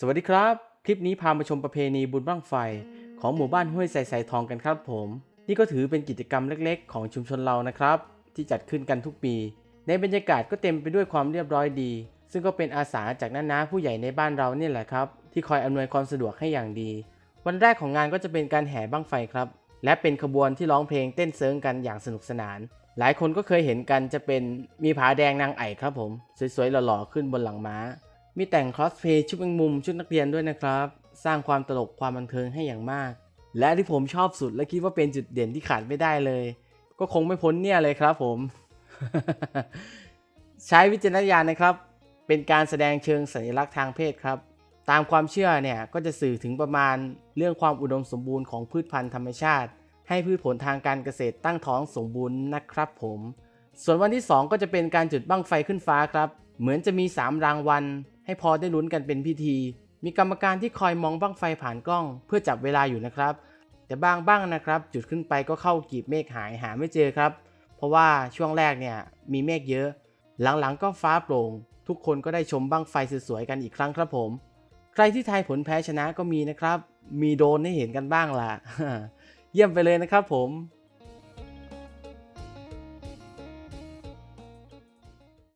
สวัสดีครับ คลิปนี้พามาชมประเพณีบุญบั้งไฟ ของหมู่บ้านห้วยใส่ใส่ทองกันครับผม นี่ก็ถือเป็นกิจกรรมเล็กๆ ของชุมชนเรานะครับ ที่จัดขึ้นกันทุกปี ในบรรยากาศก็เต็มไปด้วยความเรียบร้อยดี ซึ่งก็เป็นอาสาจากน้านาผู้ใหญ่ในบ้านเราเนี่ยแหละครับ ที่คอยอำนวยความสะดวกให้อย่างดี วันแรกของงานก็จะเป็นการแห่บั้งไฟครับ และเป็นขบวนที่ร้องเพลงเต้นเซิงกันอย่างสนุกสนาน หลายคนก็เคยเห็นกันจะเป็นมีผาแดงนางไอ่ครับผม สวยๆหล่อๆขึ้นบนหลังม้า มีแต่งคอสเพลย์ชุดแมงมุมชุดนักเรียนด้วยนะครับ สร้างความตลกความบันเทิงให้อย่างมาก และที่ผมชอบสุดและคิดว่าเป็นจุดเด่นที่ขาดไม่ได้เลย ก็คงไม่พ้นเนี่ยเลยครับผม ใช้วิจารณญาณนะครับ เป็นการแสดงเชิงสัญลักษณ์ทางเพศครับ ตามความเชื่อเนี่ยก็จะสื่อถึงประมาณเรื่องความอุดมสมบูรณ์ของพืชพันธุ์ธรรมชาติ ให้พืชผลทางการเกษตรตั้งท้องสมบูรณ์นะครับผม ส่วนวันที่ 2 ก็จะเป็นการจุดบั้งไฟขึ้นฟ้าครับ เหมือนจะมี 3 รางวัล ให้พอได้ลุ้นกันเป็นพิธี มีกรรมการที่คอยมองบั้งไฟผ่านกล้อง เพื่อจับเวลาอยู่นะครับ แต่บางบ้างนะครับ จุดขึ้นไปก็เข้ากีบเมฆหายหาไม่เจอครับ เพราะว่าช่วงแรกเนี่ยมีเมฆเยอะ หลังๆก็ฟ้าโปร่ง ทุกคนก็ได้ชมบั้งไฟสวยๆกันอีกครั้งครับผม ใครที่ทายผลแพ้ชนะก็มีนะครับ มีโดนให้เห็นกันบ้างล่ะ เยี่ยมไปเลยนะครับผม